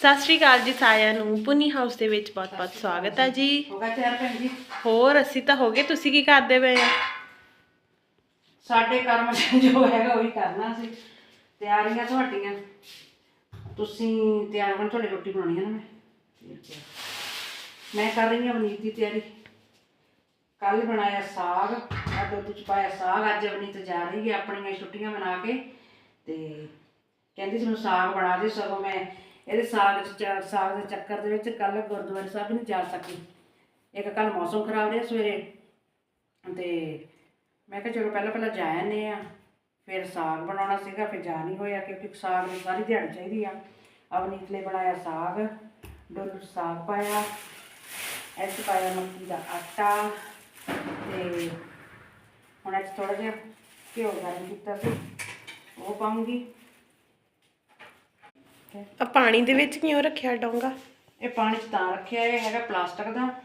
ਸਤਿ ਸ਼੍ਰੀ ਅਕਾਲ ਜੀ ਸਾਰਿਆਂ ਨੂੰ ਪੁਨੀ ਹਾਊਸ ਦੇ ਵਿੱਚ ਬਹੁਤ-ਬਹੁਤ ਸਵਾਗਤ ਹੈ ਜੀ। ਹੋ ਗਿਆ ਤਿਆਰ ਭੈਣ ਜੀ? ਹੋਰ ਅਸੀਂ ਤਾਂ ਹੋ ਗਏ ਤੁਸੀਂ ਕੀ ਕਰਦੇ ਪਏ ਆ ਸਾਡੇ ਕਰਮ ਜੋ ਹੈਗਾ ਉਹੀ ਕਰਨਾ ਸੀ। ਤਿਆਰੀਆਂ ਤੁਹਾਡੀਆਂ। ਤੁਸੀਂ ਤਿਆਰ ਬਣ ਤੁਹਾਡੀ ਰੋਟੀ ਬਣਾਉਣੀ ਹੈ ਨਾ ਮੈਂ? ਮੈਂ ਕਰ ਰਹੀ ਹਾਂ ਵਨੀਤ ਦੀ ਤਿਆਰੀ। ਕੱਲ ਬਣਾਇਆ ਸਾਗ ਆ ਦੁੱਧ ਚ ਪਾਇਆ ਸਾਗ ਅੱਜ ਵਨੀਤ ਜਾ ਰਹੀ ਹੈ ਆਪਣੀਆਂ ਛੁੱਟੀਆਂ ਮਨਾ ਕੇ। ਤੇ ਕਹਿੰਦੀ ਸੀ ਮੈਨੂੰ ਸਾਗ ਬਣਾ ਦੇ ਸਗੋਂ ਮੈਂ ਇਹਦੇ ਸਾਗ ਚ, ਸਾਗ ਦੇ ਚੱਕਰ ਦੇ ਵਿੱਚ ਕੱਲ ਗੁਰਦੁਆਰੇ ਸਾਹਿਬ ਨਹੀਂ ਜਾ ਸਕੀ। ਇੱਕ ਕੱਲ ਮੌਸਮ ਖਰਾਬ ਰਿਹਾ ਸਵੇਰੇ। ਤੇ ਮੈਂ ਕਿਹਾ ਚਲੋ ਪਹਿਲਾਂ ਪਹਿਲਾਂ ਜਾ ਆਨੇ ਆ ਫਿਰ ਸਾਗ ਬਣਾਉਣਾ ਸੀਗਾ, ਫਿਰ ਜਾ ਨਹੀਂ ਹੋਇਆ ਕਿਉਂਕਿ ਸਾਗ ਨੂੰ ਸਾਰੀ ਦਿਹਾੜੀ ਚਾਹੀਦੀ ਆ। ਅਵਨੀਤ ਲਈ ਬਣਾਇਆ ਸਾਗ, ਡੋਲੂ ਸਾਗ ਪਾਇਆ। ਇਹ 'ਚ ਪਾਇਆ ਮੱਕੀ ਦਾ ਆਟਾ ਤੇ ਹੁਣ ਇਹ 'ਚ ਥੋੜਾ ਜਿਹਾ ਘਿਓ ਗਰਮ ਕੀਤਾ ਸੀ। ਉਹ ਪਾਉਂਗੀ ਆ ਪਾਣੀ ਦੇ ਵਿੱਚ ਕਿਉਂ ਰੱਖਿਆ ਡੋਂਗਾ? ਇਹ ਪਾਣੀ 'ਚ ਤਾਂ ਰੱਖਿਆ ਇਹ ਹੈਗਾ ਪਲਾਸਟਿਕ ਦਾ।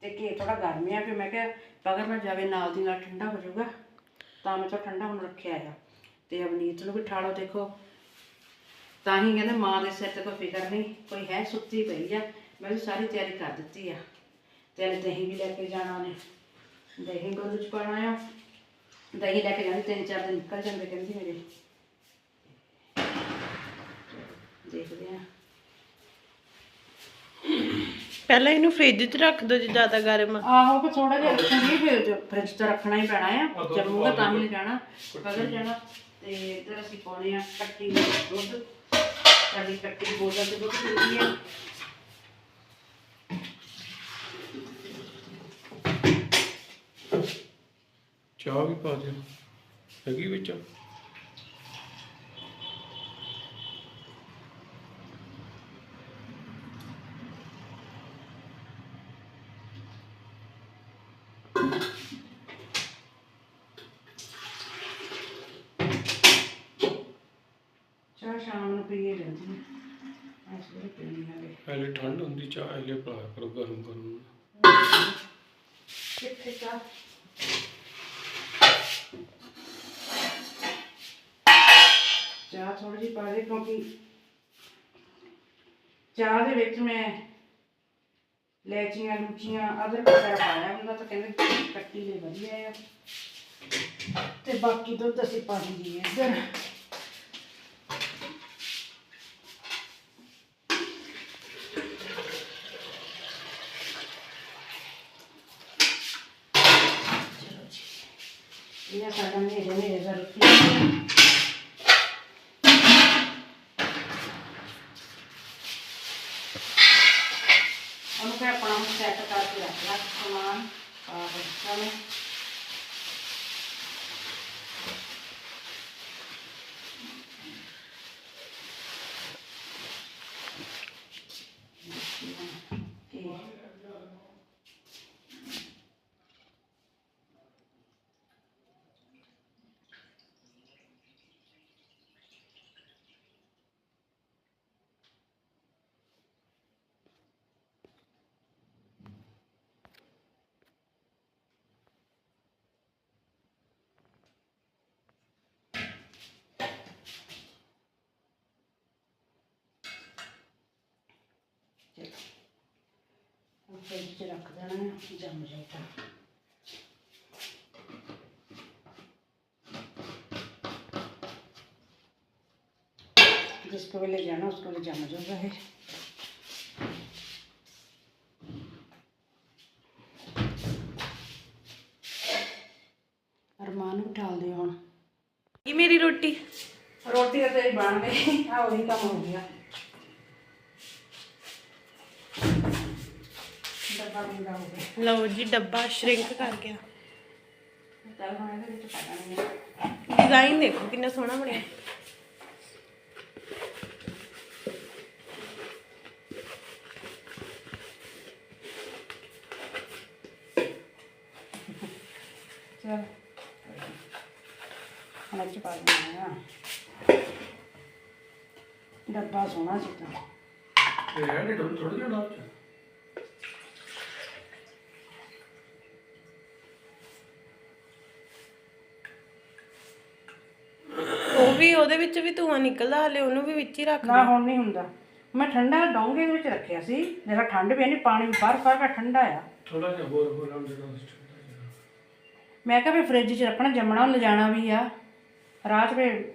ਤੇ ਘੇ ਥੋੜਾ ਗਰਮ ਆ ਫਿਰ ਮੈਂ ਕਿਹਾ ਪਗਰ ਨਾ ਜਾਵੇ ਨਾਲ ਦੀ ਨਾਲ ਠੰਡਾ ਹੋ ਜਾਊਗਾ। ਤਾਂ ਮੈਂ ਤਾਂ ਠੰਡਾ ਹੁਣ ਰੱਖਿਆ ਆ। ਤੇ ਅਵਨੀਤ ਨੂੰ ਵੀ ਠਾਲੋ ਦੇਖੋ। ਤਾਂ ਹੀ ਕਹਿੰਦੇ ਮਾਂ ਦੇ ਸਿਰ ਤੇ ਕੋਈ ਫਿਕਰ ਨਹੀਂ ਕੋਈ ਹੈ ਸੁੱਤੀ ਪਈ ਆ। ਮੈਂ ਵੀ ਸਾਰੀ ਤਿਆਰੀ ਕਰ ਦਿੱਤੀ ਆ। ਤੇ ਦਹੀਂ ਵੀ ਲੈ ਕੇ ਜਾਣਾ ਨੇ। ਦਹੀਂ ਡੋਲੂ ਚ ਪਾਣਾ ਆ। ਦਹੀਂ ਲੈ ਕੇ ਜਾਂਦੀ ਤਿੰਨ ਚਾਰ ਦਿਨ ਨਿਕਲ ਜਾਂਦੇ ਕਹਿੰਦੀ ਮੇਰੇ। ਦੇਖਦੇ ਆ। ਪਹਿਲਾਂ ਇਹਨੂੰ ਫ੍ਰਿਜ 'ਚ ਰੱਖ ਦਿਓ ਜੇ ਜ਼ਿਆਦਾ ਗਰਮ। ਆ ਆਹੋ ਪਰ ਥੋੜਾ ਜਿਹਾ ਰੱਖਾਂਗੇ ਫਿਰ ਜੋ ਫ੍ਰਿਜ ਤਾਂ ਰੱਖਣਾ ਹੀ ਪੈਣਾ ਆ। ਜੰਮੂਗਾ ਤਾਂ ਹੀ ਜਾਣਾ ਬਗਲ ਜਾਣਾ। ਤੇ ਇੱਧਰ ਅਸੀਂ ਪਾਉਣੇ ਆ ਕੱਟੀ ਦਾ ਦੁੱਧ। ਸਾਡੀ ਕੱਟੀ ਬੋਤਲ ਤੇ ਦੁੱਧ ਪੀਂਦੀ ਆ। ਚਾਹ ਵੀ ਪਾ ਦਿਓ। ਹੈਗੀ ਵਿੱਚ ਚਾਹ ਸ਼ਾਮ ਨੂੰ ਪੀਏ ਜਾਂਦੀ ਹੈ। ਐਸ ਵੇਲੇ ਪੀਣੀ ਹੈ ਪਹਿਲੇ ਠੰਡ ਹੁੰਦੀ ਚਾਹ ਇਹਲੇ ਪਾ ਕਰੋ ਗਰਮ ਕਿੱਥੇ ਚਾਹ? ਚਾਹ ਥੋੜੀ ਜਿਹੀ ਪਾ ਦੇ ਕਿਉਂਕਿ ਚਾਹ ਦੇ ਵਿੱਚ ਮੈਂ ਲੈਚੀਆਂ ਲੂਚੀਆਂ ਅਦਰਕ ਵਗੈਰਾ ਪਾਇਆ ਹੁੰਦਾ ਤਾਂ ਕਹਿੰਦੇ ਕੱਟੀ ਲਈ ਵਧੀਆ ਆ। ਤੇ ਬਾਕੀ ਦੁੱਧ ਅਸੀਂ ਪਾ ਹੈ ਇੱਧਰ। ਉਹਨੂੰ ਫਿਰ ਆਪਣਾ ਸੈੱਟ ਕਰਕੇ ਰੱਖ ਲਾ ਸਮਾਨ ਆਹ ਚਲੋ ਇਹ ਸਾਈਡ ਤੇ ਰੱਖ ਦੇਣਾ जिसको ले जाना उसको ले जम जो है मेरी रोटी। रोटी तो बन गई। हाँ हो गया। ਲਓ ਜੀ ਡੱਬਾ ਸ਼ਰਿੰਕ ਕਰ ਗਿਆ। ਡਿਜ਼ਾਈਨ ਦੇਖੋ ਕਿੰਨਾ ਸੋਹਣਾ ਬਣਿਆ। ਚਲ। ਹੁਣ ਚ ਪਾ ਦਿੰਦੇ ਆ ਡੱਬਾ ਸੋਹਣਾ ਸੀ ਤਾਂ। ਇਹ ਹੈ ਨਹੀਂ ਥੋੜਾ ਜਿਹਾ ਨਾਲ ਉਹ ਵੀ ਉਹਦੇ ਵਿੱਚ ਵੀ ਧੂਆਂ ਨਿਕਲਦਾ ਹਲੇ ਉਹਨੂੰ ਵੀ ਵਿੱਚ ਹੀ ਰੱਖ ਨਾ ਹੁਣ ਨਹੀਂ ਹੁੰਦਾ। ਮੈਂ ਠੰਡਾ ਡੋਂਗੇ ਦੇ ਵਿੱਚ ਰੱਖਿਆ ਸੀ ਜਿਹੜਾ ਠੰਡ ਵੀ ਨਹੀਂ ਪਾਣੀ ਵੀ ਬਾਹਰ ਫ਼ਰਕ ਠੰਡਾ ਆ। ਥੋੜਾ ਜਿਹਾ ਹੋਰ ਹੋਰ ਅੰਦਰ ਦਾ ਮੈਂ ਕਿਹਾ ਵੀ ਫ੍ਰਿਜ 'ਚ ਰੱਖਣਾ ਜੰਮਣਾ ਲਿਜਾਣਾ ਵੀ ਆ। ਰਾਤ ਵੇ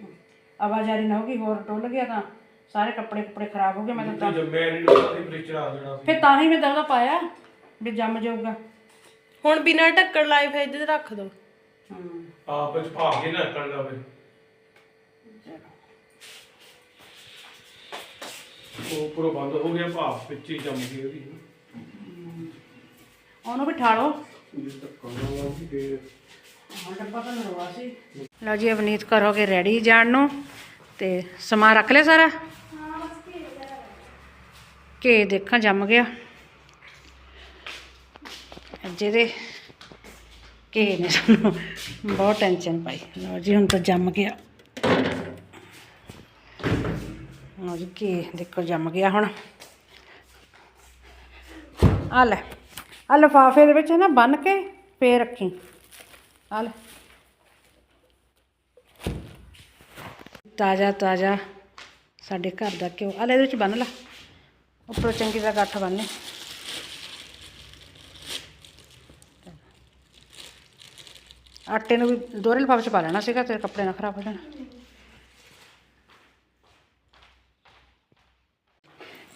ਆਵਾਜ਼ਾਰੀ ਨਾ ਹੋਗੀ ਹੋਰ ਡੁੱਲ ਗਿਆ ਤਾਂ ਸਾਰੇ ਕੱਪੜੇ ਕੁੱਪੜੇ ਖਰਾਬ ਹੋ ਗਏ ਮੈਂ ਤਾਂ ਜੇ ਮੈਂ ਨਹੀਂ ਲੋਕਾਂ ਦੀ ਫ੍ਰਿਜ ਚੜਾ ਦੇਣਾ ਸੀ। ਫਿਰ ਤਾਂ ਹੀ ਮੈਂ ਦਵਦਾ ਪਾਇਆ ਵੀ ਜੰਮ ਜਾਊਗਾ। ਹੁਣ ਬਿਨਾਂ ਢੱਕਣ ਲਾਏ ਫ੍ਰਿਜ ਤੇ ਰੱਖ ਦੋ। ਹੂੰ। ਆਪ ਵਿੱਚ ਭਾਗ ਕੇ ਨਾ ਕਰ ਲਵੇ। ਉਹ ਪੂਰਾ ਬੰਦ ਹੋ ਗਿਆ ਭਾਪ ਵਿੱਚ ਹੀ ਜੰਮ ਗਈ ਉਹਦੀ। ਉਹਨੂੰ ਵੀ ਹਾਂ ਡੱਬਾ ਤਾਂ ਨਰਵਾ ਸੀ। ਲਓ ਜੀ ਅਵਨੀਤ ਕਰੋਗੇ ਰੈਡੀ ਜਾਣ ਨੂੰ। ਤੇ ਸਮਾਨ ਰੱਖ ਲਿਆ ਸਾਰਾ? ਕੇ ਦੇਖਾਂ ਜੰਮ ਗਿਆ। ਜਿਹਦੇ ਕੇ ਨੇ ਸਾਨੂੰ। ਬਹੁਤ ਟੈਨਸ਼ਨ ਪਾਈ। ਲਓ ਜੀ ਹੁਣ ਤਾਂ ਜੰਮ ਗਿਆ। ਲਓ ਜੀ ਕੇ ਦੇਖੋ ਜੰਮ ਗਿਆ ਹੁਣ। ਆ ਲੈ ਆ ਲਿਫਾਫੇ ਦੇ ਵਿੱਚ ਨਾ ਬੰਨ ਕੇ ਪੇ ਰੱਖੀ। ਆ ਲੈ। ਤਾਜ਼ਾ ਤਾਜ਼ਾ ਸਾਡੇ ਘਰ ਦਾ ਘਿਓ। ਆ ਲੈ, ਇਹਦੇ ਵਿੱਚ ਬੰਨ ਲਾ। ਉੱਪਰੋਂ ਚੰਗੀ ਤਰ੍ਹਾਂ ਗੱਠ ਬੰਨੇ ਆਟੇ ਨੂੰ ਵੀ, ਦੋਹਰੇ ਲਿਫਾਫੇ ਚ ਪਾ ਲੈਣਾ ਸੀਗਾ ਤੇਰੇ ਕੱਪੜੇ ਨਾ ਖਰਾਬ ਹੋ ਜਾਣ।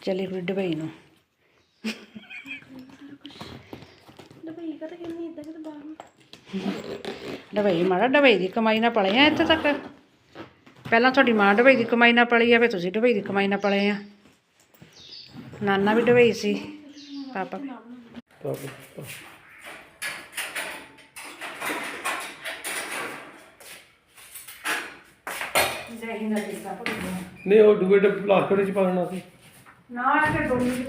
ਚਲੀ ਫਿਰ ਡਬਈ ਨੂੰ। ਦਵਾਈ ਕਰ ਬਾਹਰ ਡਬਈ ਮਾੜਾ ਡਬਈ ਦੀ ਕਮਾਈ ਨਾਲ ਪਲੇ ਆ ਇੱਥੇ ਤੱਕ। ਪਹਿਲਾਂ ਤੁਹਾਡੀ ਮਾਂ ਡਬਈ ਦੀ ਕਮਾਈ ਨਾਲ ਪਲੀ ਆ ਫਿਰ ਤੁਸੀਂ ਡਬਈ ਦੀ ਕਮਾਈ ਨਾਲ ਪਲੇ ਆ। ਨਾਨਾ ਵੀ ਡਬਈ ਸੀ ਪਾਪਾ ਨਹੀਂ ਉਹ ਦੂਏ ਦੇ ਪਲਾਸਟਿਕ ਵਿੱਚ ਪਾ ਦੇਣਾ ਸੀ। ਨਾ ਤੇ ਦੀ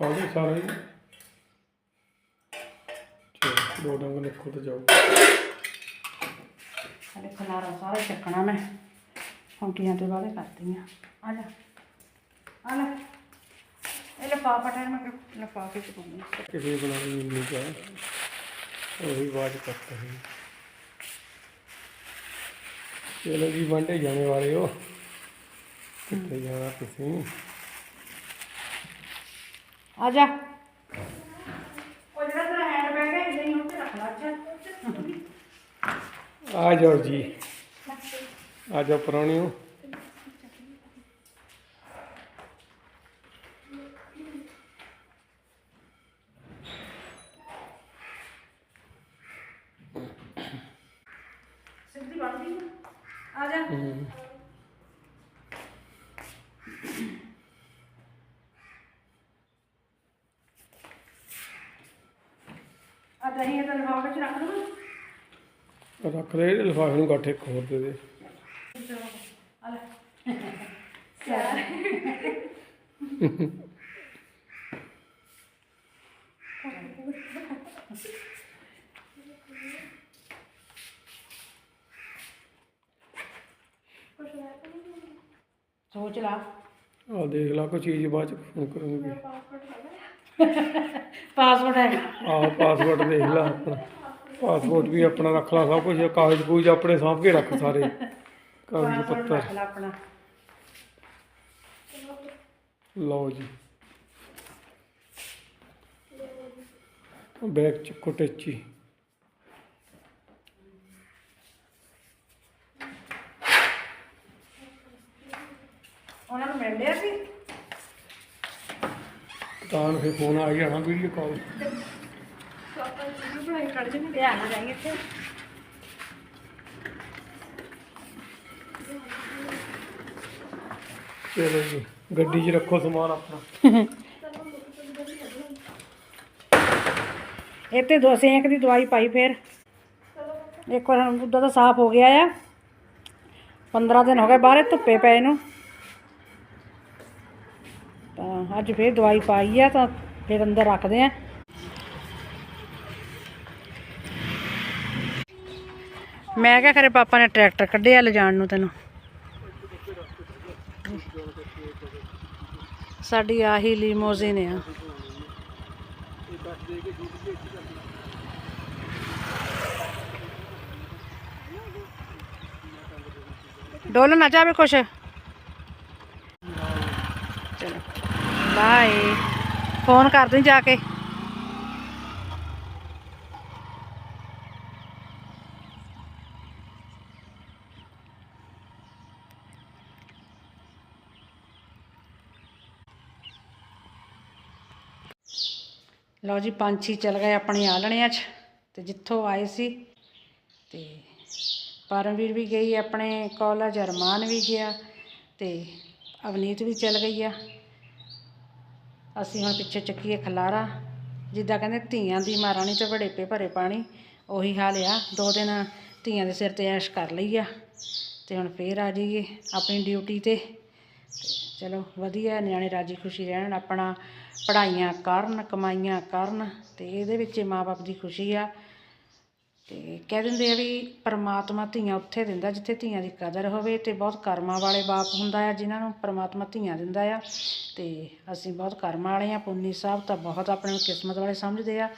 ਉਹ ਸਾਰਾ ਚਲੋ ਦੋ ਡੰਗ ਜਾਓ। ਸਾਡੇ ਖਲਾਰਾ ਸਾਰਾ ਚੱਕਣਾ ਮੈਂ। ਹੁੰਟੀਆਂ ਤੇ ਵਾਲੇ ਕਰਦੀ ਆ। ਆ ਜਾ। ਆ ਲੈ। ਇਹ ਲਫਾਫਾ ਟਾਇਰ ਮੈਂ ਲਫਾਫੇ ਚ ਪਾਉਂਦੀ ਕਿਸੇ ਬਣਾਈ ਨਹੀਂ ਜਾ ਉਹੀ ਬਾਤ ਕਰਤਾ ਹੈ ਚਲੋ ਜੀ ਵਾਂਡੇ ਜਾਣੇ ਵਾਲੇ ਹੋ। ਕਿੱਥੇ ਜਾਣਾ ਤੁਸੀਂ? ਆ ਜਾ। ਉਹ ਜਿਹੜਾ ਤੇਰਾ ਹੈਂਡ ਬੈਗ ਹੈ ਇਦਾਂ ਹੀ ਉੱਤੇ ਰੱਖ ਲਾ ਅੱਛਾ। ਆ ਜਾਓ ਜੀ। ਆ ਜਾਓ ਪਰੌਣਿਓ। ਬਣਦੀ ਆ। ਜਾ। ਆ ਦਹੀਂ ਲਫਾਫੇ ਚ ਰੱਖ ਦਵਾਂ ਰੱਖ ਲੈ ਲਿਫਾਫੇ ਨੂੰ ਗੱਠੇ ਖੋਰ ਦੇ ਦੇ। ਆ ਲੈ। ਸੋਚ ਲਾ ਆ ਦੇਖ ਲਾ ਕੋਈ ਚੀਜ਼ ਬਾਅਦ ਚ ਫੋਨ ਕਰੂੰਗੀ। ਪਾਸਵਰਡ ਹੈਗਾ। ਆਹ ਪਾਸਪੋਰਟ ਦੇਖ ਲਾ ਆਪਣਾ। ਪਾਸਪੋਰਟ ਵੀ ਆਪਣਾ ਰੱਖ ਲਾ ਸਭ ਕੁਝ ਕਾਗਜ਼ ਕੂਜ ਆਪਣੇ ਸਾਂਭ ਕੇ ਰੱਖ ਸਾਰੇ। ਕਾਗਜ਼ ਪਾਸਵਰਡ ਪੱਤਰ। ਰੱਖ ਲਾ ਆਪਣਾ। ਲਓ ਜੀ। ਬੈਗ ਚ ਕੋਟੇਚੀ ਉਹਨਾਂ ਨੂੰ ਮਿਲ ਲਿਆ ਸੀ ਤਾਂ ਫਿਰ ਫੋਨ ਆ ਗਿਆ ਵੀਡੀਓ ਕਾਲ ਬਣਾਈ ਕੱਢ ਜਣੀ ਧਿਆਨ ਨਾਲ ਜਾਈਏ ਇੱਥੇ ਚਲੋ ਜੀ, ਗੱਡੀ 'ਚ ਰੱਖੋ ਸਮਾਨ ਆਪਣਾ। ਇਹ ਦੋ ਸੇਂਕ ਦੀ ਦਵਾਈ ਪਾਈ ਫਿਰ। ਇੱਕ ਵਾਰ ਉਦੋਂ ਤਾਂ ਸਾਫ਼ ਹੋ ਗਿਆ ਆ। 15 ਦਿਨ ਹੋ ਗਏ ਬਾਹਰ ਧੁੱਪੇ ਪਏ ਨੂੰ ਤਾਂ ਅੱਜ ਫੇਰ ਦਵਾਈ ਪਾਈ ਆ ਤਾਂ ਫਿਰ ਅੰਦਰ ਰੱਖਦੇ ਆ। ਮੈਂ ਕਿਹਾ ਖਰੇ ਪਾਪਾ ਨੇ ਟਰੈਕਟਰ ਕੱਢਿਆ ਲਿਜਾਣ ਨੂੰ ਤੈਨੂੰ। ਸਾਡੀ ਆਹੀ ਲੀਮੋਜ਼ਿਨ ਆ। ਡੋਲ ਨਾ ਜਾਵੇ ਕੁਛ ਚਲੋ ਬਾਏ। ਫੋਨ ਕਰ ਦੂੰ ਜਾ ਕੇ। ਲਓ ਜੀ, ਪੰਛੀ ਚਲ ਗਏ ਆਪਣੇ ਆਲਣਿਆਂ 'ਚ ਤੇ ਜਿੱਥੋਂ ਆਏ ਸੀ ਤੇ ਪਰਮਵੀਰ ਵੀ ਗਈ, ਆਪਣੇ ਕਾਲਜ ਅਰਮਾਨ ਵੀ ਗਿਆ ਤੇ ਅਵਨੀਤ ਵੀ ਚਲ ਗਈ ਆ। ਅਸੀਂ ਹੁਣ ਪਿੱਛੇ ਚੱਕੀਏ ਖਲਾਰਾ, ਜਿੱਦਾਂ ਕਹਿੰਦੇ ਧੀਆਂ ਦੀ ਮਹਾਰਾਣੀ ਤੇ ਵੜੇਪੇ ਭਰੇ ਪਾਣੀ, ਉਹੀ ਹਾਲ ਆ। ਦੋ ਦਿਨ ਧੀਆਂ ਦੇ ਸਿਰ ਤੇ ਐਸ਼ ਕਰ ਲਈ ਆ, ਤੇ ਹੁਣ ਫੇਰ ਆ ਜਾਈਏ ਆਪਣੀ ਡਿਊਟੀ ਤੇ। ਚਲੋ ਵਧੀਆ, ਨਿਆਣੇ ਰਾਜੀ ਖੁਸ਼ੀ ਰਹਿਣ, ਆਪਣਾ ਪੜ੍ਹਾਈਆਂ ਕਰਨ, ਕਮਾਈਆਂ ਕਰਨ, ਤੇ ਇਹਦੇ ਵਿੱਚ ਮਾਪੇ ਦੀ ਖੁਸ਼ੀ ਆ। ਤੇ ਕਹਿ ਦਿੰਦੇ ਆ ਵੀ ਪਰਮਾਤਮਾ ਧੀਆਂ ਉੱਥੇ ਦਿੰਦਾ ਜਿੱਥੇ ਧੀਆਂ ਦੀ ਕਦਰ ਹੋਵੇ ਤੇ ਬਹੁਤ ਕਰਮਾਂ ਵਾਲੇ ਬਾਪ ਹੁੰਦਾ ਆ ਜਿਨ੍ਹਾਂ ਨੂੰ ਪਰਮਾਤਮਾ ਧੀਆਂ ਦਿੰਦਾ ਆ। ਤੇ ਅਸੀਂ ਬਹੁਤ ਕਰਮਾਂ ਵਾਲੇ ਆ। ਪੁੰਨੀ ਸਾਹਿਬ ਤਾਂ ਬਹੁਤ ਆਪਣੇ ਨੂੰ ਕਿਸਮਤ ਵਾਲੇ ਸਮਝਦੇ ਆ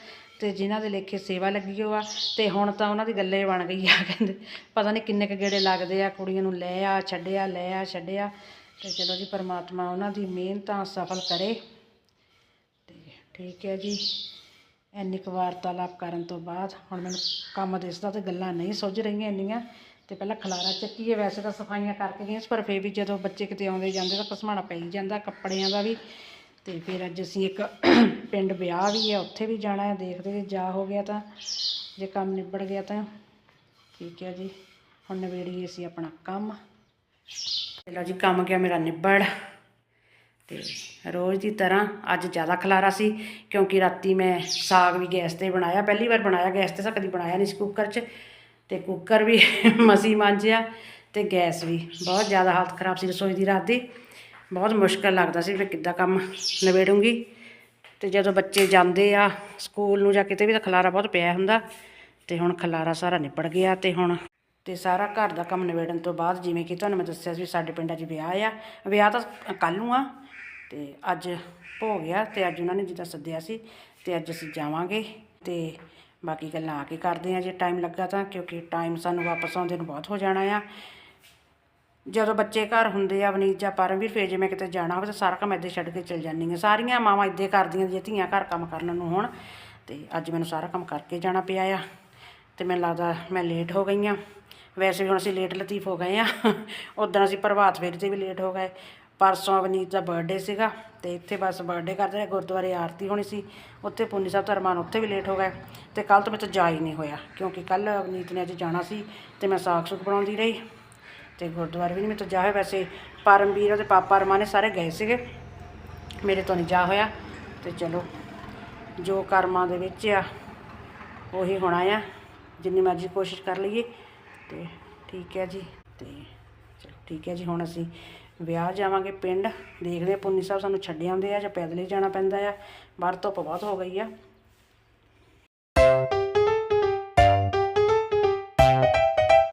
ਤੇ ਜਿਨ੍ਹਾਂ ਦੇ ਲੇਖੇ ਸੇਵਾ ਲੱਗੀ ਹੋ ਆ ਤੇ ਹੁਣ ਤਾਂ ਉਹਨਾਂ ਦੀ ਗੱਲੇ ਬਣ ਗਈ ਆ ਕਹਿੰਦੇ। ਪਤਾ ਨਹੀਂ ਕਿੰਨੇ ਕੁ ਗੇੜੇ ਲੱਗਦੇ ਆ, ਕੁੜੀਆਂ ਨੂੰ ਲੈ ਆ, ਛੱਡਿਆ, ਲੈ ਆ, ਛੱਡਿਆ ਤੇ ਚਲੋ ਜੀ ਪਰਮਾਤਮਾ ਉਹਨਾਂ ਦੀ ਮਿਹਨਤਾਂ ਸਫਲ ਕਰੇ। ਤੇ ਠੀਕ ਹੈ ਜੀ। ਇੰਨੀ ਕੁ ਵਾਰਤਾਲਾਪ ਕਰਨ ਤੋਂ ਬਾਅਦ ਹੁਣ ਮੈਨੂੰ ਕੰਮ ਦਿਸਦਾ ਤੇ ਗੱਲਾਂ ਨਹੀਂ ਸੁੱਝ ਰਹੀਆਂ ਇੰਨੀਆਂ। ਤੇ ਪਹਿਲਾਂ ਖਲਾਰਾ ਚੱਕੀਏ, ਵੈਸੇ ਤਾਂ ਸਫਾਈਆਂ ਕਰਕੇ ਗਏ ਪਰ ਫੇਰ ਵੀ ਜਦੋਂ ਬੱਚੇ ਕਿਤੇ ਆਉਂਦੇ ਜਾਂਦੇ ਤਾਂ ਪਸਮਾਣਾ ਪਈ ਜਾਂਦਾ ਕੱਪੜਿਆਂ ਦਾ ਵੀ। ਤੇ ਫਿਰ ਅੱਜ ਅਸੀਂ ਇੱਕ ਪਿੰਡ ਵਿਆਹ ਵੀ ਹੈ, ਉੱਥੇ ਵੀ ਜਾਣਾ ਹੈ, ਦੇਖਦੇ ਜੇ ਜਾ ਹੋ ਗਿਆ ਤਾਂ, ਜੇ ਕੰਮ ਨਿਬੜ ਗਿਆ ਤਾਂ। ਠੀਕ ਹੈ ਜੀ, ਹੁਣ ਨਵੇੜੀਏ ਅਸੀਂ ਆਪਣਾ ਕੰਮ। ਚਲੋ ਜੀ ਕੰਮ ਗਿਆ, ਮੇਰਾ ਨਿਬੜ। ਤੇ ਰੋਜ਼ ਦੀ ਤਰ੍ਹਾਂ ਅੱਜ ਜ਼ਿਆਦਾ ਖਲਾਰਾ ਸੀ, ਕਿਉਂਕਿ ਰਾਤੀ ਮੈਂ ਸਾਗ ਵੀ ਗੈਸ ਤੇ ਬਣਾਇਆ, ਪਹਿਲੀ ਵਾਰ ਬਣਾਇਆ ਗੈਸ ਤੇ ਤਾਂ ਕਦੀ ਬਣਾਇਆ ਨਹੀਂ ਸੀ ਕੁੱਕਰ 'ਚ। ਤੇ ਕੁੱਕਰ ਵੀ ਮਸੀ ਮਾਂਜਿਆ ਤੇ ਗੈਸ ਵੀ ਬਹੁਤ ਜ਼ਿਆਦਾ ਹਾਲਤ ਖਰਾਬ ਸੀ ਰਸੋਈ ਦੀ ਰਾਤ ਦੀ। ਬਹੁਤ ਮੁਸ਼ਕਲ ਲੱਗਦਾ ਸੀ ਮੈਂ ਕਿੱਦਾਂ ਕੰਮ ਨਿਬੇੜੂੰਗੀ। ਤੇ ਜਦੋਂ ਬੱਚੇ ਜਾਂਦੇ ਆ ਸਕੂਲ ਨੂੰ ਜਾਂ ਕਿਤੇ ਵੀ ਤਾਂ ਖਲਾਰਾ ਬਹੁਤ ਪਿਆ ਹੁੰਦਾ, ਤੇ ਹੁਣ ਖਲਾਰਾ ਸਾਰਾ ਨਿਪੜ ਗਿਆ ਤੇ ਹੁਣ ਤੇ ਸਾਰਾ ਘਰ ਦਾ ਕੰਮ ਨਿਬੇੜਨ ਤੋਂ ਬਾਅਦ ਜਿਵੇਂ ਕਿ ਤੁਹਾਨੂੰ ਮੈਂ ਦੱਸਿਆ ਸੀ ਸਾਡੇ ਪਿੰਡਾਂ 'ਚ ਵਿਆਹ ਆ, ਵਿਆਹ ਤਾਂ ਕੱਲ੍ਹ ਨੂੰ ਆ ਤੇ ਅੱਜ ਹੋ ਗਿਆ ਤੇ ਅੱਜ ਉਹਨਾਂ ਨੇ ਜਿੱਦਾਂ ਸੱਦਿਆ ਸੀ ਤੇ ਅੱਜ ਅਸੀਂ ਜਾਵਾਂਗੇ ਤੇ ਬਾਕੀ ਗੱਲਾਂ ਆ ਕੇ ਕਰਦੇ ਆ ਜੇ ਟਾਈਮ ਲੱਗਾ ਤਾਂ ਕਿਉਂਕਿ ਟਾਈਮ ਸਾਨੂੰ ਵਾਪਸ ਆਉਂਦੇ ਨੂੰ ਬਹੁਤ ਹੋ ਜਾਣਾ ਆ। ਜਦੋਂ ਬੱਚੇ ਘਰ ਹੁੰਦੇ ਆ ਵਨੀਜਾ ਜਾਂ ਪਰਮਵੀਰ ਫੇਰ ਜੇ ਮੈਂ ਕਿਤੇ ਜਾਣਾ ਹੋਵੇ ਤਾਂ ਸਾਰਾ ਕੰਮ ਇੱਦਾਂ ਛੱਡ ਕੇ ਚਲ ਜਾਂਦੀ ਹਾਂ। ਸਾਰੀਆਂ ਮਾਵਾਂ ਇੱਦਾਂ ਕਰਦੀਆਂ ਜੇ ਧੀਆਂ ਘਰ ਕੰਮ ਕਰਨ ਨੂੰ ਹੋਣ, ਤੇ ਅੱਜ ਮੈਨੂੰ ਸਾਰਾ ਕੰਮ ਕਰਕੇ ਜਾਣਾ ਪਿਆ ਆ। ਤੇ ਮੈਨੂੰ ਲੱਗਦਾ ਮੈਂ ਲੇਟ ਹੋ ਗਈ ਆ ਵੈਸੇ ਵੀ ਹੁਣ ਅਸੀਂ ਲੇਟ ਲਤੀਫ ਹੋ ਗਏ ਆ ਉਦੋਂ ਅਸੀਂ ਪ੍ਰਭਾਤ ਫੇਰੀ ਤੇ ਵੀ ਲੇਟ ਹੋ ਗਏ। ਪਰਸੋਂ ਅਵਨੀਤ ਦਾ ਬਰਥਡੇ ਸੀਗਾ ਤੇ ਇੱਥੇ ਬਸ ਬਰਥਡੇ ਕਰਦੇ ਰਹੇ, ਗੁਰਦੁਆਰੇ ਆਰਤੀ ਹੋਣੀ ਸੀ। ਉੱਥੇ ਪੁੰਨੀ ਸਾਹਿਬ ਧਰਮਾਨ ਉੱਥੇ ਵੀ ਲੇਟ ਹੋ ਗਏ ਤੇ ਕੱਲ ਤੋਂ ਮੇਰੇ ਤੋਂ ਜਾ ਹੀ ਨਹੀਂ ਹੋਇਆ ਕਿਉਂਕਿ ਕੱਲ ਅਵਨੀਤ ਨੇ ਅੱਜ ਜਾਣਾ ਸੀ ਤੇ ਮੈਂ ਸਾਗ ਸੁਗ ਬਣਾਉਂਦੀ ਰਹੀ ਤੇ ਗੁਰਦੁਆਰੇ ਵੀ ਨਹੀਂ ਮੇਰੇ ਤੋਂ ਜਾ ਹੋਇਆ ਵੈਸੇ। ਪਰਮਵੀਰ ਉਹਦੇ ਪਾਪਾ ਰਮਾ ਨੇ ਸਾਰੇ ਗਏ ਸੀਗੇ, ਮੇਰੇ ਤੋਂ ਨਹੀਂ ਜਾ ਹੋਇਆ ਤੇ ਚਲੋ, ਜੋ ਕਰਮਾਂ ਦੇ ਵਿੱਚ ਆ, ਉਹੀ ਹੋਣਾ ਆ, ਜਿੰਨੀ ਮਰਜ਼ੀ ਕੋਸ਼ਿਸ਼ ਕਰ ਲਈਏ ਤੇ ਠੀਕ ਹੈ ਜੀ ਤੇ ਚਲੋ ਠੀਕ ਹੈ ਜੀ, ਹੁਣ ਅਸੀਂ ਵਿਆਹ ਜਾਵਾਂਗੇ ਪਿੰਡ, ਦੇਖਦੇ ਪੁੰਨੀ ਸਾਹਿਬ ਸਾਨੂੰ ਛੱਡ ਆਉਂਦੇ ਆ ਜਾਂ ਪੈਦਲ ਹੀ ਜਾਣਾ ਪੈਂਦਾ ਆ ਬਾਹਰ ਧੁੱਪ ਬਹੁਤ ਹੋ ਗਈ ਆ।